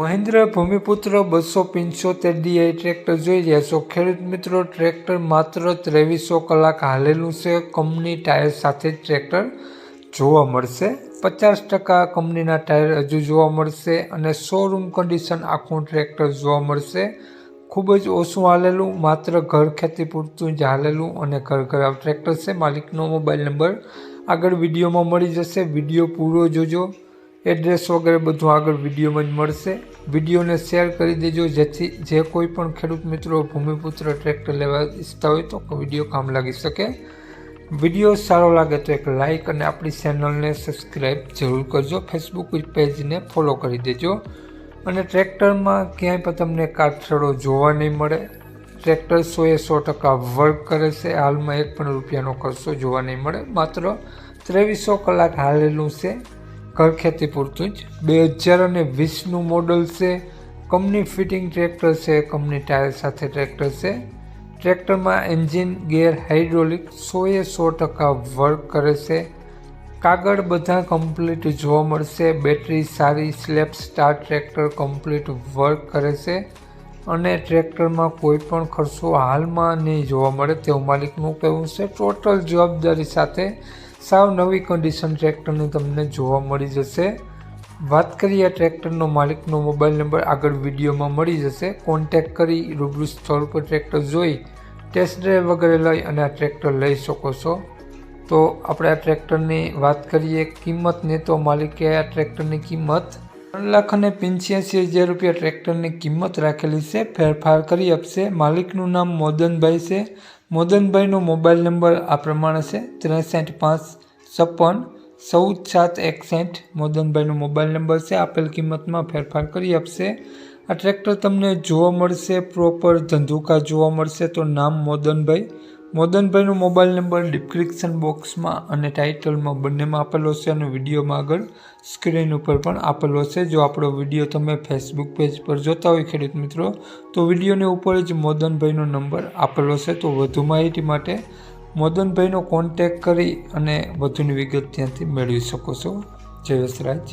મહિન્દ્ર ભૂમિપુત્ર બસો પંચોતેર D I tractor જોઈ રહ્યા છો. ખેડૂત મિત્રો, ટ્રેક્ટર માત્ર ત્રેવીસો કલાક હાલેલું છે. કંપની ટાયર સાથે ટ્રેક્ટર જોવા મળશે. પચાસ ટકા કંપનીના ટાયર હજુ જોવા મળશે અને શોરૂમ કન્ડિશન આખું ટ્રેક્ટર જોવા મળશે. ખૂબ જ ઓછું હાલેલું, માત્ર ઘર ખેતી પૂરતું જ હાલેલું અને ઘર ઘર ટ્રેક્ટર છે. માલિકનો મોબાઈલ નંબર આગળ વિડીયોમાં મળી જશે. વીડિયો પૂરો જોજો. એડ્રેસ વગેરે બધું આગળ વિડીયોમાં જ મળશે. વિડીયોને શેર કરી દેજો, જેથી જે કોઈ પણ ખેડૂત મિત્રો ભૂમિપુત્ર ટ્રેક્ટર લેવા ઈચ્છતા હોય તો વીડિયો કામ લાગી શકે. વીડિયો સારો લાગે તો એક લાઇક અને આપણી ચેનલને સબસ્ક્રાઈબ જરૂર કરજો. ફેસબુક પેજને ફોલો કરી દેજો. અને ટ્રેક્ટરમાં ક્યાંય પણ તમને કાઠળો જોવા નહીં મળે. ટ્રેક્ટર સોએ સો ટકા વર્ક કરે છે. હાલમાં એક પણ રૂપિયાનો ખર્ચો જોવા નહીં મળે. માત્ર ત્રેવીસો કલાક હાલેલું છે. ઘર ખેતી પૂરતું જ. બે હજાર અને વીસનું મોડલ છે. કંપની ફિટિંગ ટ્રેક્ટર છે કંપની ટાયર સાથે ટ્રેક્ટર છે. ટ્રેક્ટરમાં એન્જિન ગેર હાઇડ્રોલિક સોએ સો ટકા વર્ક કરે છે. કાગળ બધા કમ્પ્લીટ જોવા મળશે. બેટરી સારી સ્લેપ સ્ટાર ટ્રેક્ટર કમ્પ્લીટ વર્ક કરે છે. અને ટ્રેક્ટરમાં કોઈ પણ ખર્ચો હાલમાં નહીં જોવા મળે તેવું માલિકનું કહેવું છે. ટોટલ જવાબદારી સાથે સાવ નવી કન્ડિશન ટ્રેક્ટરની તમને જોવા મળી જશે. વાત કરીએ ટ્રેક્ટરનો માલિકનો મોબાઈલ નંબર આગળ વિડીયોમાં મળી જશે. કોન્ટેક કરી રૂબરૂ સ્થળ પર ટ્રેક્ટર જોઈ ટેસ્ટ ડ્રાઈવ વગેરે લઈ અને આ ટ્રેક્ટર લઈ શકો છો. તો આપણે આ ટ્રેક્ટરની વાત કરીએ, કિંમતને. તો માલિકે આ ટ્રેક્ટરની કિંમત ત્રણ લાખ અને પંચ્યાસી હજાર રૂપિયા ટ્રેક્ટરની કિંમત રાખેલી છે. ફેરફાર કરી આપશે. માલિકનું નામ મોદનભાઈ છે. મોદનભાઈનો મોબાઈલ નંબર આ પ્રમાણે છે. ત્રેસઠ પાંચ છપ્પન ચૌદ સાત એકસઠ. મોદનભાઈનો મોબાઈલ નંબર છે. આપેલ કિંમતમાં ફેરફાર કરી આપશે. આ ટ્રેક્ટર તમને જોવા મળશે. પ્રોપર ધંધુકા જોવા મળશે. તો નામ મોદનભાઈ. મોદનભાઈનો મોબાઈલ નંબર ડિસ્ક્રિપ્શન બોક્સમાં અને ટાઇટલમાં બંનેમાં આપેલો છે અને વિડીયોમાં આગળ સ્ક્રીન ઉપર પણ આપેલો છે. જો આપણો વીડિયો તમે ફેસબુક પેજ પર જોતા હોય ખેડૂત મિત્રો, તો વિડીયોની ઉપર જ મોદનભાઈનો નંબર આપેલો છે. તો વધુ માહિતી માટે મોદનભાઈનો કોન્ટેક કરી અને વધુની વિગત ત્યાંથી મેળવી શકો છો. જય વસરાજ.